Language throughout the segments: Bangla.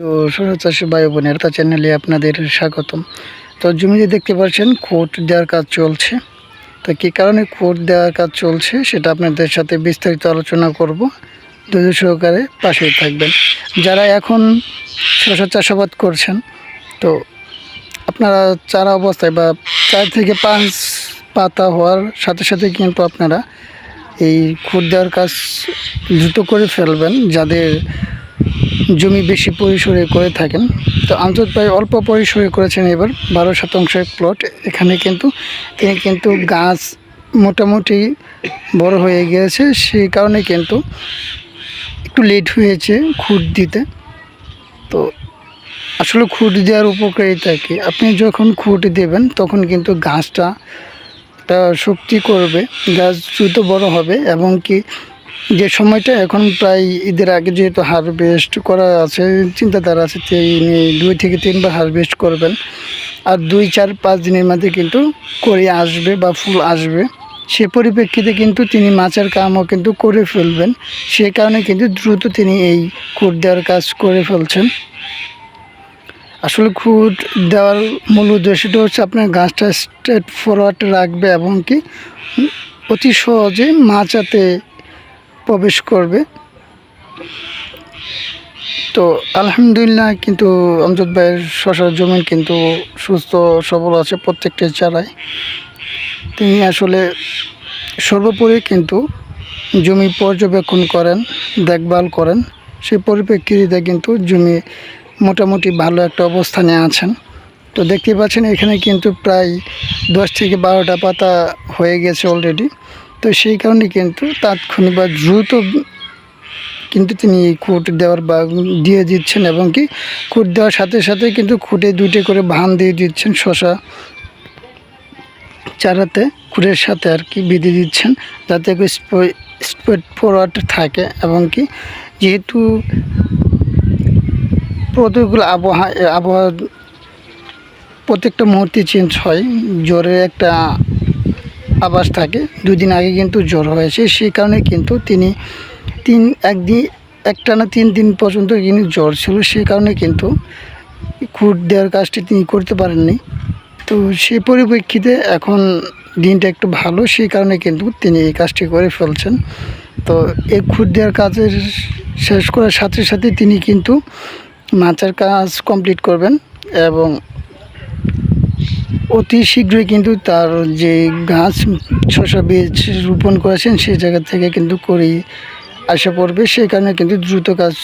তো সরচাষী বায়ু বোনের তা চ্যানেলে আপনাদের স্বাগতম। তো জমিতে দেখতে পাচ্ছেন, খোট দেওয়ার কাজ চলছে। তো কী কারণে খোট দেওয়ার কাজ চলছে, সেটা আপনাদের সাথে বিস্তারিত আলোচনা করব। ধৈর্য সহকারে পাশেই থাকবেন। যারা এখন শশা চাষাবাদ করছেন, তো আপনারা চারা অবস্থায় বা চার থেকে পাঁচ পাতা হওয়ার সাথে সাথে কিন্তু আপনারা এই খুদ দেওয়ার কাজ দ্রুত করে ফেলবেন, যাদের জমি বেশি পরিসরে করে থাকেন। তো আমজাদ ভাই অল্প পরিসরে করেছেন এবার, বারো শতাংশের প্লট এখানে কিন্তু তিনি কিন্তু গাছ মোটামুটি বড় হয়ে গিয়েছে, সেই কারণে কিন্তু একটু লেট হয়েছে খুঁট দিতে। তো আসলে খুঁট দেওয়ার উপকারিতা কি? আপনি যখন খুঁট দেবেন, তখন কিন্তু গাছটা শক্তি করবে, গাছ দ্রুত বড় হবে এবং কি যে সময়টা এখন প্রায় ঈদের আগে যেহেতু হারভেস্ট করা আছে, চিন্তাধারা আছে তিনি দুই থেকে তিনবার হারভেস্ট করবেন। আর দুই, চার, পাঁচ দিনের মধ্যে কিন্তু করে আসবে বা ফুল আসবে। সে পরিপ্রেক্ষিতে কিন্তু তিনি মাছের কামও কিন্তু করে ফেলবেন। সে কারণে কিন্তু দ্রুত তিনি এই কোট দেওয়ার কাজ করে ফেলছেন। আসলে খুঁট দেওয়ার মূল উদ্দেশ্যটা হচ্ছে আপনার গাছটা স্ট্রেট ফরওয়ার্ড রাখবে এবং কি অতি সহজে মাচাতে প্রবেশ করবে। তো আলহামদুলিল্লাহ কিন্তু আমজদ ভাইয়ের শশার জমি কিন্তু সুস্থ, সবল আছে প্রত্যেকটি চারায়। তিনি আসলে সর্বোপরি কিন্তু জমি পর্যবেক্ষণ করেন, দেখভাল করেন। সেই পরিপ্রেক্ষিতে কিন্তু জমি মোটামুটি ভালো একটা অবস্থানে আছেন। তো দেখতে পাচ্ছেন এখানে কিন্তু প্রায় দশ থেকে বারোটা পাতা হয়ে গেছে অলরেডি তো সেই কারণে কিন্তু তাৎক্ষণিক বা দ্রুত কিন্তু তিনি খুঁট দেওয়ার বা দিয়ে দিচ্ছেন এবং কি খুঁট দেওয়ার সাথে সাথে কিন্তু খুঁটে দুইটে করে ভান দিয়ে দিচ্ছেন শশা চারাতে, খুঁড়ের সাথে আর কি বেঁধে দিচ্ছেন যাতে স্পেড ফরওয়ার্ড থাকে এবং কি যেহেতু প্রতিকূল আবহাওয়া আবহাওয়া প্রত্যেকটা মুহূর্তে চেঞ্জ হয়। জ্বরের একটা আবাস থাকে। দুই দিন আগে কিন্তু জ্বর হয়েছে। সেই কারণে কিন্তু তিনি তিন, একদিন, একটা না তিন দিন পর্যন্ত কিন্তু জ্বর ছিল। সেই কারণে কিন্তু খুঁট দেওয়ার কাজটি তিনি করতে পারেননি। তো সেই পরিপ্রেক্ষিতে এখন দিনটা একটু ভালো। সেই কারণে কিন্তু তিনি এই কাজটি করে ফেলছেন। তো এই খুঁট দেওয়ার কাজের শেষ করার সাথে সাথে তিনি কিন্তু মাচার কাজ কমপ্লিট করবেন এবং অতি শীঘ্রই কিন্তু তার যে গাছ শশা বীজ রোপণ করেছেন সেই জায়গা থেকে কিন্তু করেই আসা পড়বে। সেই কারণে কিন্তু দ্রুত কাজ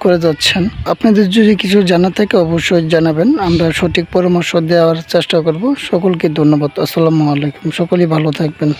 করে যাচ্ছেন। আপনাদের যদি কিছু জানা থাকে অবশ্যই জানাবেন। আমরা সঠিক পরামর্শ দেওয়ার চেষ্টা করব। সকলকে ধন্যবাদ। আসসালামু আলাইকুম। সকলেই ভালো থাকবেন।